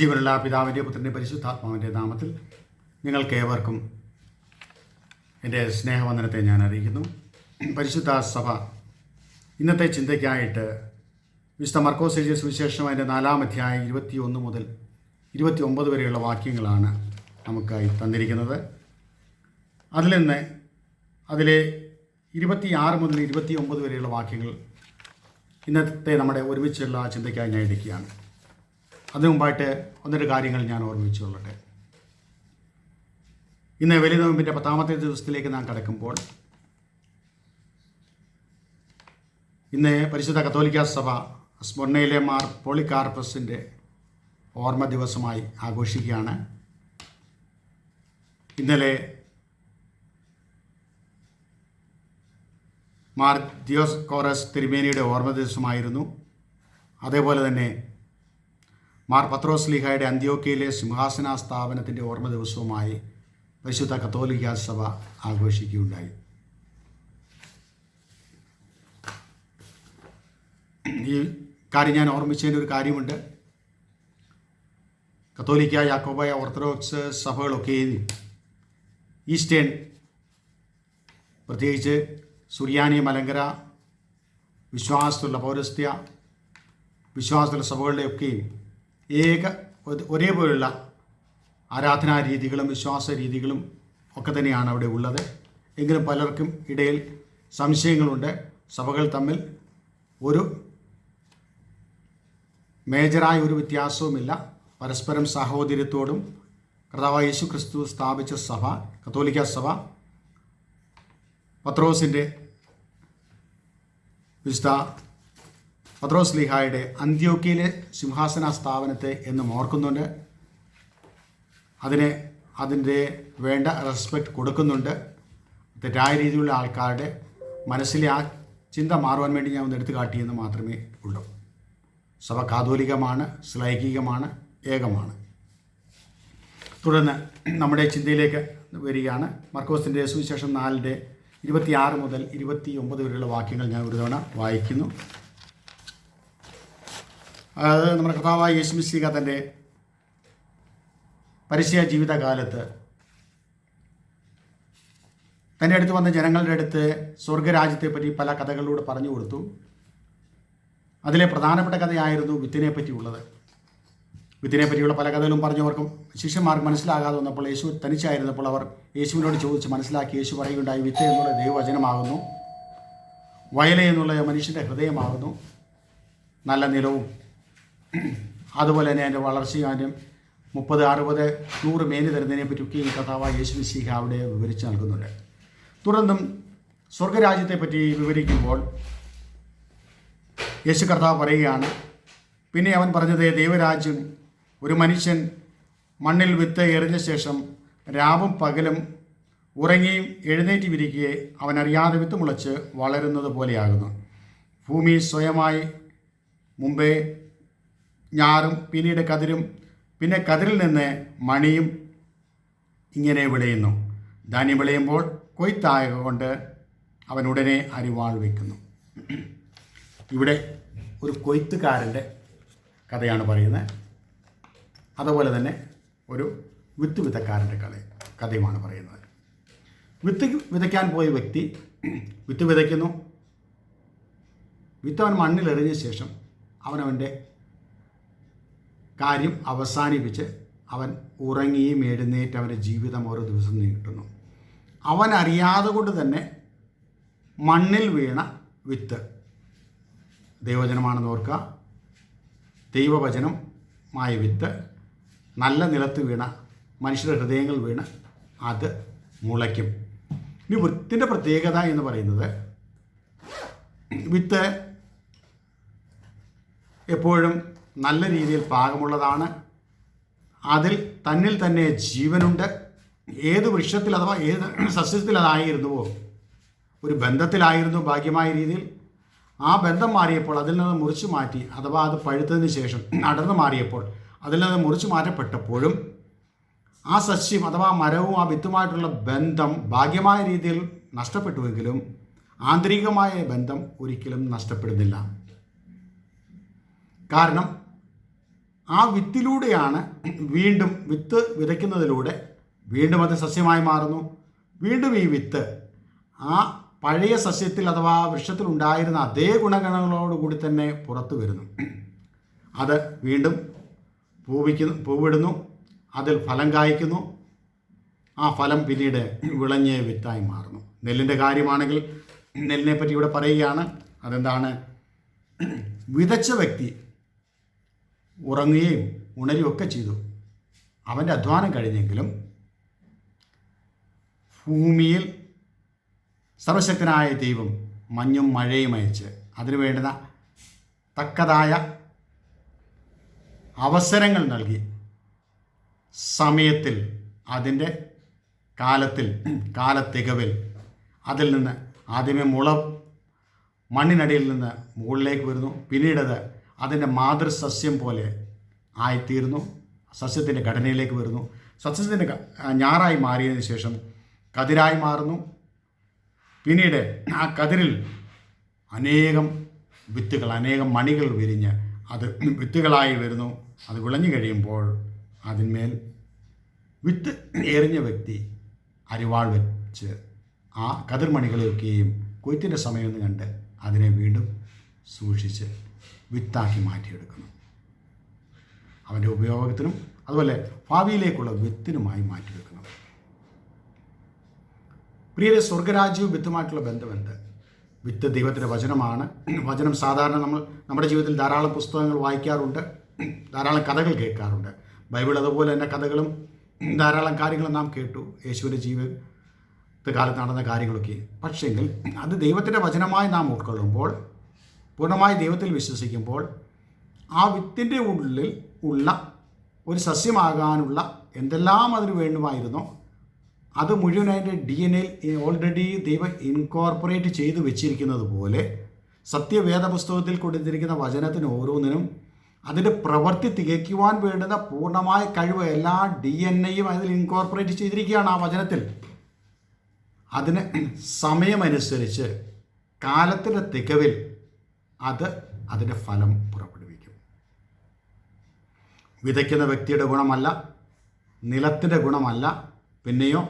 ജീവനുള്ള പിതാവിന്റെ പുത്രന്റെ പരിശുദ്ധാത്മാവിന്റെ നാമത്തിൽ നിങ്ങൾക്കേവർക്കും എന്റെ സ്നേഹവന്ദനത്തെ ഞാൻ അറിയിക്കുന്നു. പരിശുദ്ധ സഭ ഇന്നത്തെ ചിന്തയ്ക്കായിട്ട് വിശുദ്ധ മർക്കോസ് എഴുതിയ സുവിശേഷം അതിന്റെ നാലാം ഇരുപത്തി ഒന്ന് മുതൽ ഇരുപത്തി ഒമ്പത് വരെയുള്ള വാക്യങ്ങളാണ് നമുക്കായി തന്നിരിക്കുന്നത്. അതിൽ നിന്ന് അതിലെ ഇരുപത്തി ആറ് മുതൽ ഇരുപത്തി ഒമ്പത് വരെയുള്ള വാക്യങ്ങൾ ഇന്നത്തെ നമ്മുടെ ഒരുമിച്ചുള്ള ചിന്തയ്ക്കായി ഞാൻ എടുക്കുകയാണ്. അതിനു മുമ്പായിട്ട് കാര്യങ്ങൾ ഞാൻ ഓർമ്മിച്ചുകൊള്ളട്ടെ ഇന്ന് വലിയ നോമ്പിന്റെ പത്താമത്തെ ദിവസത്തിലേക്ക് നാം കടക്കുമ്പോൾ ഇന്ന് പരിശുദ്ധ കത്തോലിക്ക സഭ സ്മരണയിലെ മാർ പോളികാർപ്പസിന്റെ ഓർമ്മ ദിവസമായി ആഘോഷിക്കുകയാണ്. ഇന്നലെ മാർ ദിയോസ് കോറസ് തിരുമേനിയുടെ ഓർമ്മ ദിവസമായിരുന്നു. അതേപോലെ തന്നെ മാർ പത്രോസ് ലീഹായുടെ അന്ത്യോക്കയിലെ സിംഹാസന സ്ഥാപനത്തിന്റെ ഓർമ്മ ദിവസവുമായി പരിശുദ്ധ കത്തോലിക്ക സഭ ആഘോഷിക്കുകയുണ്ടായി. ഈ കാര്യം ഞാൻ ഓർമ്മിച്ചതിന്റെ ഒരു കാര്യമുണ്ട്. കത്തോലിക്ക യാക്കോബായ ഓർത്തഡോക്സ് സഭകളൊക്കെയും ഈസ്റ്റേൺ പ്രത്യേകിച്ച് സുറിയാനി മലങ്കര വിശ്വാസത്തിലുള്ള പൗരസ്ത്യ വിശ്വാസത്തിലുള്ള സഭകളുടെയൊക്കെയും ഏക ഒരേപോലുള്ള ആരാധനാ രീതികളും വിശ്വാസ രീതികളും ഒക്കെ തന്നെയാണ് അവിടെ ഉള്ളത്. എങ്കിലും പലർക്കും ഇടയിൽ സംശയങ്ങളുണ്ട്. സഭകൾ തമ്മിൽ ഒരു മേജറായ ഒരു വ്യത്യാസവുമില്ല. പരസ്പരം സഹോദര്യത്തോടും കർത്താവ് യേശു ക്രിസ്തു സ്ഥാപിച്ച സഭ കത്തോലിക്ക സഭ പത്രോസിന്റെ വിശുദ്ധ പത്രോസ് ലിഹായുടെ അന്ത്യോക്കിയിലെ സിംഹാസന സ്ഥാപനത്തെ എന്നും ഓർക്കുന്നുണ്ട്. അതിനെ അതിന്റെ വേണ്ട റെസ്പെക്റ്റ് കൊടുക്കുന്നുണ്ട്. തെറ്റായ രീതിയിലുള്ള ആൾക്കാരുടെ മനസ്സിലെ ആ ചിന്ത മാറുവാൻ വേണ്ടി ഞാൻ ഒന്ന് എടുത്തു കാട്ടിയെന്ന് മാത്രമേ ഉള്ളൂ. സഭ കാതോലികമാണ് ശ്ലൈകികമാണ് ഏകമാണ്. തുടർന്ന് നമ്മുടെ ചിന്തയിലേക്ക് വരികയാണ്. മർക്കോസിന്റെ സുവിശേഷം നാലിന്റെ ഇരുപത്തിയാറ് മുതൽ ഇരുപത്തി ഒമ്പത് വരെയുള്ള വാക്യങ്ങൾ ഞാൻ ഒരു തവണ വായിക്കുന്നു. അത് നമ്മുടെ കഥാവായ യേശുമിശിക തന്റെ പരിശയ ജീവിതകാലത്ത് തന്റെ അടുത്ത് വന്ന ജനങ്ങളുടെ അടുത്ത് സ്വർഗരാജ്യത്തെപ്പറ്റി പല കഥകളിലൂടെ പറഞ്ഞു കൊടുത്തു. അതിലെ പ്രധാനപ്പെട്ട കഥയായിരുന്നു വിത്തിനെ പറ്റിയുള്ളത്. വിത്തിനെ പറ്റിയുള്ള പല കഥകളും പറഞ്ഞവർക്കും ശിഷ്യന്മാർക്ക് മനസ്സിലാകാതെ വന്നപ്പോൾ യേശു തനിച്ചായിരുന്നപ്പോൾ അവർ യേശുവിനോട് ചോദിച്ച് മനസ്സിലാക്കി യേശു പറയുകയുണ്ടായി വിത്ത് എന്നുള്ള ദൈവവചനമാകുന്നു. വയല എന്നുള്ള മനുഷ്യന്റെ ഹൃദയമാകുന്നു. നല്ല നിലവും അതുപോലെ തന്നെ അതിന്റെ വളർച്ചയും അതിന്റെ മുപ്പത് അറുപത് നൂറ് മേനി തരുന്നതിനെ പറ്റിയൊക്കെ ഈ കഥാവായ യേശു മിശിഹ അവിടെ വിവരിച്ച് നൽകുന്നുണ്ട്. തുടർന്നും സ്വർഗരാജ്യത്തെപ്പറ്റി വിവരിക്കുമ്പോൾ യേശു കർത്താവ് പറയുകയാണ് പിന്നെ അവൻ പറഞ്ഞത് ദൈവരാജ്യം ഒരു മനുഷ്യൻ മണ്ണിൽ വിത്ത് എറിഞ്ഞ ശേഷം രാവും പകലും ഉറങ്ങിയും എഴുന്നേറ്റ് വിരിക്കുകയെ അവൻ അറിയാതെ വിത്ത് മുളച്ച് വളരുന്നത് പോലെയാകുന്നു. ഭൂമി സ്വയമായി മുമ്പേ ഞാറും പിന്നീട് കതിരും പിന്നെ കതിരിൽ നിന്ന് മണിയും ഇങ്ങനെ വിളയുന്നു. ധാന്യം വിളയുമ്പോൾ കൊയ്ത്തായ കൊണ്ട് അവൻ ഉടനെ അരിവാൾ വയ്ക്കുന്നു ഇവിടെ ഒരു കൊയ്ത്തുകാരന്റെ കഥയാണ് പറയുന്നത്. അതുപോലെ തന്നെ ഒരു വിത്ത് വിതക്കാരന്റെ കഥ കഥയുമാണ് പറയുന്നത്. വിത്ത് വിതയ്ക്കാൻ പോയ വ്യക്തി വിത്ത് വിതയ്ക്കുന്നു. വിത്ത് അവൻ മണ്ണിലെറിഞ്ഞ ശേഷം അവനവന്റെ കാര്യം അവസാനിപ്പിച്ച് അവൻ ഉറങ്ങിയും എഴുന്നേറ്റ് അവന്റെ ജീവിതം ഓരോ ദിവസം നീട്ടുന്നു. അവൻ അറിയാതെ കൊണ്ട് തന്നെ മണ്ണിൽ വീണ വിത്ത്. ദൈവവചനമാണെന്ന് ഓർക്കുക. ദൈവവചനമായ വിത്ത്. നല്ല നിലത്ത് വീണ മനുഷ്യരുടെ ഹൃദയങ്ങൾ വീണ് അത് മുളയ്ക്കും. ഇനി വിത്തിന്റെ പ്രത്യേകത എന്ന് പറയുന്നത് വിത്ത് എപ്പോഴും നല്ല രീതിയിൽ പാകമുള്ളതാണ്. അതിൽ തന്നിൽ തന്നെ ജീവനുണ്ട്. ഏത് വൃക്ഷത്തിൽ അഥവാ ഏത് സസ്യത്തിൽ അതായിരുന്നുവോ ഒരു ബന്ധത്തിലായിരുന്നു ഭാഗ്യമായ രീതിയിൽ. ആ ബന്ധം മാറിയപ്പോൾ അതിൽ നിന്ന് മുറിച്ചു മാറ്റി അഥവാ അത് പഴുത്തതിന് ശേഷം അടർന്നു മാറിയപ്പോൾ അതിൽ നിന്ന് മുറിച്ചു മാറ്റപ്പെട്ടപ്പോഴും ആ സസ്യം അഥവാ മരവും ആ വിത്തുമായിട്ടുള്ള ബന്ധം ഭാഗ്യമായ രീതിയിൽ നഷ്ടപ്പെട്ടുവെങ്കിലും ആന്തരികമായ ബന്ധം ഒരിക്കലും നഷ്ടപ്പെടുന്നില്ല. കാരണം ആ വിത്തിലൂടെയാണ് വീണ്ടും വിത്ത് വിതയ്ക്കുന്നതിലൂടെ വീണ്ടും അത് സസ്യമായി മാറുന്നു. വീണ്ടും ഈ വിത്ത് ആ പഴയ സസ്യത്തിൽ അഥവാ വൃക്ഷത്തിൽ ഉണ്ടായിരുന്ന അതേ ഗുണഗണങ്ങളോടുകൂടി തന്നെ പുറത്തു വരുന്നു. അത് വീണ്ടും പൂവിക്കുന്നു പൂവിടുന്നു. അതിൽ ഫലം കായ്ക്കുന്നു. ആ ഫലം പിന്നീട് വിളഞ്ഞ് വിത്തായി മാറുന്നു. നെല്ലിന്റെ കാര്യമാണെങ്കിൽ നെല്ലിനെ പറ്റി ഇവിടെ പറയുകയാണ്. അതെന്താണ്? വിതച്ച വ്യക്തി ഉറങ്ങുകയും ഉണരുകയൊക്കെ ചെയ്തു. അവന്റെ അധ്വാനം കഴിഞ്ഞെങ്കിലും ഭൂമിയിൽ സർവശക്തനായ ദൈവം മഞ്ഞും മഴയും അയച്ച് അതിനു വേണ്ടുന്ന തക്കതായ അവസരങ്ങൾ നൽകി. സമയത്തിൽ അതിന്റെ കാലത്തിൽ കാലത്തികവിൽ അതിൽ നിന്ന് ആദ്യമേ മുള മണ്ണിനടിയിൽ നിന്ന് മുകളിലേക്ക് വരുന്നു. പിന്നീടത് അതിന്റെ മാതൃസസ്യം പോലെ ആയിത്തീരുന്നു. സസ്യത്തിന്റെ ഘടനയിലേക്ക് വരുന്നു. സസ്യത്തിന്റെ ഞാറായി മാറിയതിന് ശേഷം കതിരായി മാറുന്നു. പിന്നീട് ആ കതിരിൽ അനേകം വിത്തുകൾ അനേകം മണികൾ വിരിഞ്ഞ് അത് വിത്തുകളായി വരുന്നു. അത് വിളഞ്ഞു കഴിയുമ്പോൾ അതിന്മേൽ വിത്ത് എറിഞ്ഞ വ്യക്തി അരിവാൾ വെച്ച് ആ കതിർമണികളെയൊക്കെയും കൊയ്ത്തിന്റെ സമയമെന്ന് കണ്ട് അതിനെ വീണ്ടും സൂക്ഷിച്ച് വിത്താക്കി മാറ്റിയെടുക്കുന്നു. അവന്റെ ഉപയോഗത്തിനും അതുപോലെ ഭാവിയിലേക്കുള്ള വിത്തിനുമായി മാറ്റിവെക്കണം പ്രിയരെ സ്വർഗരാജ്യവും വിത്തുമായിട്ടുള്ള ബന്ധമുണ്ട്. വിത്ത് ദൈവത്തിന്റെ വചനമാണ്. വചനം സാധാരണ നമ്മൾ നമ്മുടെ ജീവിതത്തിൽ ധാരാളം പുസ്തകങ്ങൾ വായിക്കാറുണ്ട്. ധാരാളം കഥകൾ കേൾക്കാറുണ്ട്. ബൈബിൾ അതുപോലെ തന്നെ കഥകളും ധാരാളം കാര്യങ്ങളും നാം കേട്ടു. യേശുവിന്റെ ജീവിത കാലത്ത് നടന്ന കാര്യങ്ങളൊക്കെ. പക്ഷേങ്കിൽ അത് ദൈവത്തിന്റെ വചനമായി നാം ഉൾക്കൊള്ളുമ്പോൾ പൂർണമായി ദൈവത്തിൽ വിശ്വസിക്കുമ്പോൾ ആ വിത്തിന്റെ ഉള്ളിൽ ഉള്ള ഒരു സസ്യമാകാനുള്ള എന്തെല്ലാം അതിന് വേണ്ടുമായിരുന്നോ അത് മുഴുവൻ അതിന്റെ ഡി എൻ എയിൽ ഓൾറെഡി ദൈവം ഇൻകോർപ്പറേറ്റ് ചെയ്ത് വെച്ചിരിക്കുന്നത് പോലെ സത്യവേദ പുസ്തകത്തിൽ കൊടുത്തിരിക്കുന്ന വചനത്തിന് ഓരോന്നിനും അതിന്റെ പ്രവൃത്തി തികയ്ക്കുവാൻ വേണ്ടുന്ന പൂർണമായ കഴിവ് എല്ലാ ഡി എൻ എയും അതിൽ ഇൻകോർപ്പറേറ്റ് ചെയ്തിരിക്കുകയാണ് ആ വചനത്തിൽ. അതിന് സമയമനുസരിച്ച് കാലത്തിന്റെ തികവിൽ അത് അതിന്റെ ഫലം പുറപ്പെടുവിക്കും. വിതയ്ക്കുന്ന വ്യക്തിയുടെ ഗുണമല്ല നിലത്തിന്റെ ഗുണമല്ല പിന്നെയോ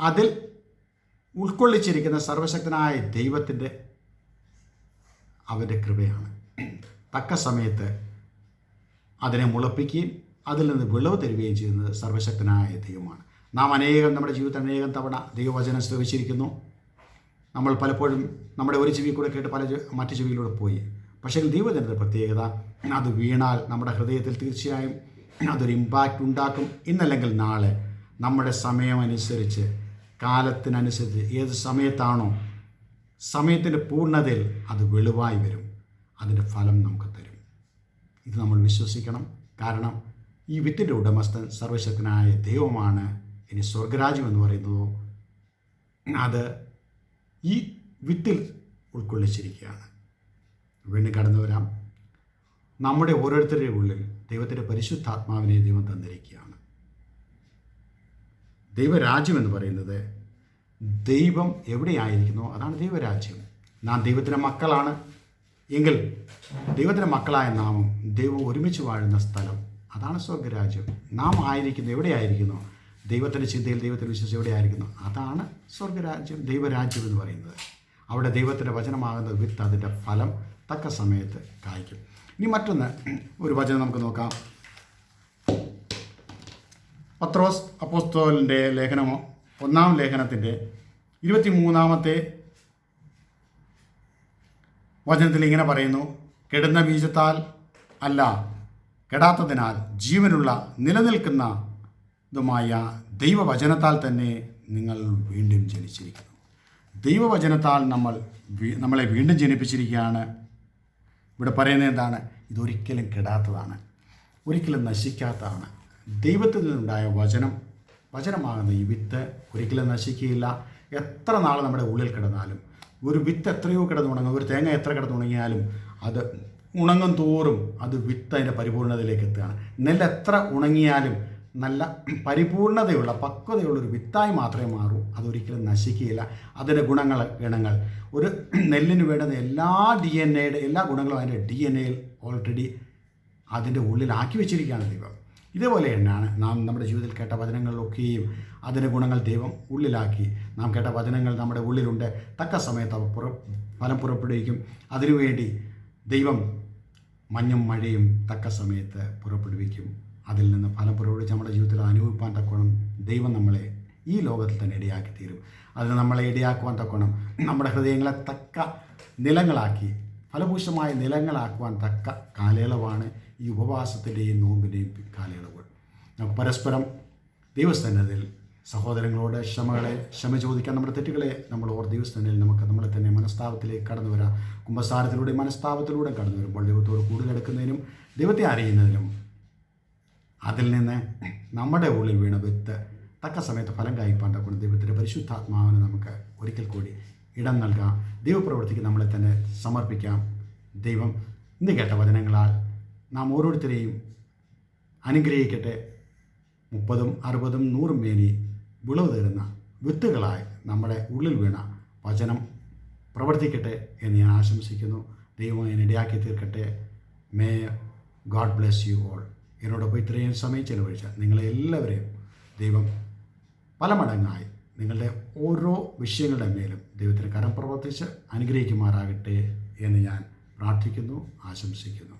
അതിൽ ഉൾക്കൊള്ളിച്ചിരിക്കുന്ന സർവശക്തനായ ദൈവത്തിന്റെ അവന്റെ കൃപയാണ്. തക്ക സമയത്ത് അതിനെ മുളപ്പിക്കുകയും അതിൽ നിന്ന് വിളവ് തരികയും ചെയ്യുന്നത് സർവശക്തനായ ദൈവമാണ്. നാം അനേകം നമ്മുടെ ജീവിതത്തിൽ അനേകം തവണ ദൈവവചനം ശ്രവിച്ചിരിക്കുന്നു നമ്മൾ പലപ്പോഴും നമ്മുടെ ഒരു ചെവി കൂടെ കേട്ട് പല മറ്റു ചെവിയിലൂടെ പോയി. പക്ഷേ ദൈവത്തിന്റെ പ്രത്യേകത അത് വീണാൽ നമ്മുടെ ഹൃദയത്തിൽ തീർച്ചയായും അതൊരു ഇമ്പാക്റ്റ് ഉണ്ടാക്കും. ഇന്നല്ലെങ്കിൽ നാളെ നമ്മുടെ സമയമനുസരിച്ച് കാലത്തിനനുസരിച്ച് ഏത് സമയത്താണോ സമയത്തിന്റെ പൂർണതയിൽ അത് വെളിവായി വരും. അതിന്റെ ഫലം നമുക്ക് തരും. ഇത് നമ്മൾ വിശ്വസിക്കണം. കാരണം ഈ വിത്തിന്റെ ഉടമസ്ഥൻ സർവശക്തനായ ദൈവമാണ്. ഇനി സ്വർഗരാജ്യം എന്ന് പറയുന്നതോ അത് ഈ വിത്തിൽ ഉൾക്കൊള്ളിച്ചിരിക്കുകയാണ്. വീണ്ടും കടന്നു വരാം. നമ്മുടെ ഓരോരുത്തരുടെ ഉള്ളിൽ ദൈവത്തിന്റെ പരിശുദ്ധാത്മാവിനെ ദൈവം തന്നിരിക്കുകയാണ്. ദൈവരാജ്യം എന്ന് പറയുന്നത് ദൈവം എവിടെയായിരിക്കുന്നു? അതാണ് ദൈവരാജ്യം. നാം ദൈവത്തിന്റെ മക്കളാണ്. എങ്കിൽ ദൈവത്തിന്റെ മക്കളായ നാമം ദൈവം ഒരുമിച്ച് വാഴുന്ന സ്ഥലം അതാണ് സ്വർഗരാജ്യം നാം ആയിരിക്കുന്നു എവിടെയായിരിക്കുന്നു? ദൈവത്തിന്റെ ചിന്തയിൽ ദൈവത്തിന്റെ വിശ്വസിച്ച് എവിടെയായിരിക്കുന്നു? അതാണ് സ്വർഗരാജ്യം ദൈവരാജ്യം എന്ന് പറയുന്നത്. അവിടെ ദൈവത്തിന്റെ വചനമാകുന്ന വിത്ത് അതിന്റെ ഫലം തക്ക സമയത്ത് കായ്ക്കും. ഇനി മറ്റൊന്ന് ഒരു വചനം നമുക്ക് നോക്കാം. പത്രോസ് അപ്പോസ്തോലിന്റെ ലേഖനമോ ഒന്നാം ലേഖനത്തിന്റെ ഇരുപത്തി മൂന്നാമത്തെ വചനത്തിൽ ഇങ്ങനെ പറയുന്നു കെടുന്ന ബീജത്താൽ അല്ല കെടാത്തതിനാൽ ജീവനുള്ള നിലനിൽക്കുന്ന ഇതുമായ ദൈവവചനത്താൽ തന്നെ നിങ്ങൾ വീണ്ടും ജനിച്ചിരിക്കുന്നു. ദൈവവചനത്താൽ നമ്മൾ നമ്മളെ വീണ്ടും ജനിപ്പിച്ചിരിക്കുകയാണ്. ഇവിടെ പറയുന്നത് എന്താണ്? ഇതൊരിക്കലും കെടാത്തതാണ്. ഒരിക്കലും നശിക്കാത്തതാണ്. ദൈവത്തിൽ നിന്നുണ്ടായ വചനം വചനമാകുന്ന ഈ വിത്ത് ഒരിക്കലും നശിക്കുകയില്ല. എത്ര നാൾ നമ്മുടെ ഉള്ളിൽ കിടന്നാലും ഒരു വിത്ത് എത്രയോ കിടന്നുണങ്ങും ഒരു തേങ്ങ എത്ര കിടന്നുണങ്ങിയാലും അത് ഉണങ്ങും തോറും അത് വിത്ത് അതിന്റെ പരിപൂർണതയിലേക്ക് എത്തുകയാണ്. നെല്ല് എത്ര ഉണങ്ങിയാലും നല്ല പരിപൂർണതയുള്ള പക്വതയുള്ള ഒരു വിത്തായി മാത്രമേ മാറൂ. അതൊരിക്കലും നശിക്കുകയില്ല. അതിന്റെ ഗുണങ്ങൾ ഗണങ്ങൾ. ഒരു നെല്ലിന് വേണ്ടുന്ന എല്ലാ ഡി എൻ എയുടെ എല്ലാ ഗുണങ്ങളും അതിന്റെ ഡി എൻ എയിൽ ഓൾറെഡി അതിന്റെ ഉള്ളിലാക്കി വെച്ചിരിക്കുകയാണ് ദൈവം. ഇതേപോലെ തന്നെയാണ് നാം നമ്മുടെ ജീവിതത്തിൽ കേട്ട വചനങ്ങളിലൊക്കെയും അതിന്റെ ഗുണങ്ങൾ ദൈവം ഉള്ളിലാക്കി. നാം കേട്ട വചനങ്ങൾ നമ്മുടെ ഉള്ളിലുണ്ട്. തക്ക സമയത്ത് അവ പുറ ഫലം പുറപ്പെടുവിക്കും. അതിനുവേണ്ടി ദൈവം മഞ്ഞും മഴയും തക്ക സമയത്ത് പുറപ്പെടുവിക്കും. അതിൽ നിന്ന് ഫലം പുരോഗമിച്ച് നമ്മുടെ ജീവിതത്തിൽ അനുഭവിപ്പാൻ തക്കോണം ദൈവം നമ്മളെ ഈ ലോകത്തിൽ തന്നെ ഇടയാക്കി തീരും. അതിന് നമ്മളെ ഇടയാക്കുവാൻ തക്കോണം നമ്മുടെ ഹൃദയങ്ങളെ തക്ക നിലങ്ങളാക്കി ഫലഭൂഷമായ നിലങ്ങളാക്കുവാൻ തക്ക കാലയളവാണ് ഈ ഉപവാസത്തിന്റെയും നോമ്പിന്റെയും കാലയളവ്. നമുക്ക് പരസ്പരം ദൈവസ്ഥാനത്തിൽ സഹോദരങ്ങളോട് ക്ഷമകളെ ക്ഷമ ചോദിക്കാൻ നമ്മുടെ തെറ്റുകളെ നമ്മൾ ഓർ ദൈവസ്ഥാനിൽ നമുക്ക് നമ്മളെ തന്നെ മനസ്താപത്തിലേക്ക് കടന്നു വരാം. കുംഭസാരത്തിലൂടെ മനസ്താപത്തിലൂടെ കടന്നു വരുമ്പോൾ ദൈവത്തോട് കൂടുതൽ എടുക്കുന്നതിനും ദൈവത്തെ അറിയുന്നതിനും അതിൽ നിന്ന് നമ്മുടെ ഉള്ളിൽ വീണ വിത്ത് തക്ക സമയത്ത് ഫലം കായ്പാൻ തക്കൊണ്ട് ദൈവത്തിന്റെ പരിശുദ്ധാത്മാവിന് നമുക്ക് ഒരിക്കൽ കൂടി ഇടം നൽകാം. ദൈവപ്രവൃത്തിക്ക് നമ്മളെ തന്നെ സമർപ്പിക്കാം. ദൈവം ഇന്ന് കേട്ട വചനങ്ങളാൽ നാം ഓരോരുത്തരെയും അനുഗ്രഹിക്കട്ടെ. മുപ്പതും അറുപതും നൂറും മേനി വിളവ് തരുന്ന വിത്തുകളായി നമ്മുടെ ഉള്ളിൽ വീണ വചനം പ്രവർത്തിക്കട്ടെ എന്ന് ഞാൻ ആശംസിക്കുന്നു. ദൈവം എന്നെ തീർക്കട്ടെ. May God bless you all എന്നോടൊപ്പം ഇത്രയും സമയം ചെലവഴിച്ച നിങ്ങളെ എല്ലാവരെയും ദൈവം പല മടങ്ങായി നിങ്ങളുടെ ഓരോ വിഷയങ്ങളുടെ മേലും ദൈവത്തിന് കരം പ്രവർത്തിച്ച് അനുഗ്രഹിക്കുമാറാകട്ടെ എന്ന് ഞാൻ പ്രാർത്ഥിക്കുന്നു ആശംസിക്കുന്നു.